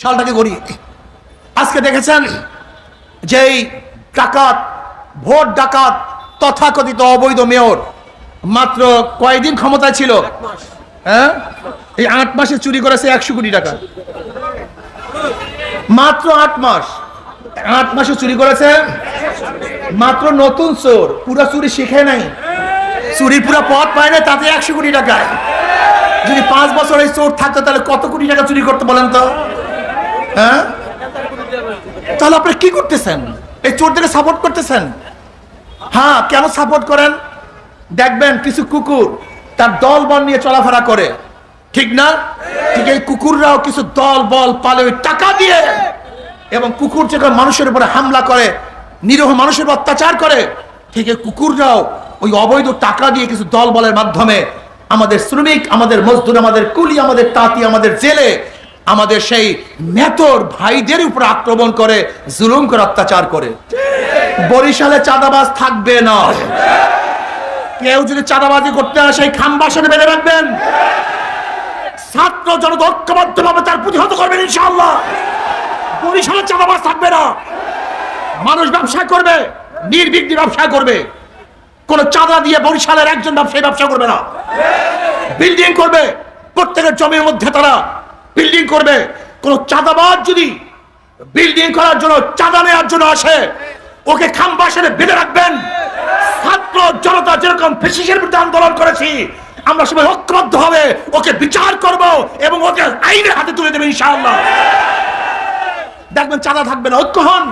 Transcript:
সালটাকে গড়ি আজকে দেখেছেন যেই ডাকাত ভোট ডাকাত তথাকথিত অবৈধ মেয়র মাত্র কয়েকদিন ক্ষমতায় ছিল? হ্যাঁ? এই আট মাসে চুরি করেছে একশো কোটি টাকা। মাত্র আট মাস। আট মাসে চুরি করেছে মাত্র নতুন চোর। পুরা চুরি শিখে নাই। চুরির পুরো পথ পায় না তাতে একশো কোটি টাকা যদি পাঁচ বছর এই চোর থাকতো তাহলে কত কোটি টাকা চুরি করতে বলেন তো? হ্যাঁ? তাহলে আপনি কি করতেছেন? এই চোরদেরকে সাপোর্ট করতেছেন? হ্যাঁ কেন সাপোর্ট করেন? দেখবেন কিছু কুকুর তার দল বল নিয়ে চলাফেরা করে। ঠিক না? ঠিক, এই কুকুররাও কিছু দল বল পালে ওই টাকা দিয়ে এবং কুকুর যখন মানুষের উপরে হামলা করে, নিরহ মানুষের অত্যাচার করে, ঠিক, এই কুকুররাও ওই অবৈধ টাকা দিয়ে কিছু দল বলের মাধ্যমে আমাদের শ্রমিক, আমাদের মজদুর, আমাদের কুলি, আমাদের তাঁতি, আমাদের জেলে আমাদের সেই মেতর ভাইদের উপর আক্রমণ করে, জুলুম করে, অত্যাচার করে। বরিশালে চাঁদাবাজ থাকবে না। কেউ যদি চাঁদাবাজি করতে হয় সেই খাম্বাসনে বেঁধে রাখবেন। ছাত্র জনতা ঐক্যবদ্ধ ভাবে তার প্রতিহত করবেন, ইনশাআল্লাহ। বরিশালে চাঁদাবাজ থাকবে না। মানুষ ব্যবসা করবে, নির্বিঘ্নে ব্যবসা করবে। কোন চাঁদা দিয়ে বরিশালের একজন ব্যবসায়ী ব্যবসা করবে না। বিল্ডিং করবে, প্রত্যেকের জমির মধ্যে তারা বিল্ডিং করবে, কোন চাঁদাবাজ যদি বিল্ডিং করার জন্য চাঁদা নেওয়ার জন্য আসে, ওকে খাম্বাসনে বেঁধে রাখবেন। ছাত্র জনতা যেরকম ফেসিসের বিরুদ্ধে আন্দোলন করেছি, আমরা সবাই ঐক্যবদ্ধ হবে, ওকে বিচার করব এবং ওকে আইনের হাতে তুলে দেবে ইনশাআল্লাহ। দেখবেন চাঁদা থাকবে না, ঐক্য হন।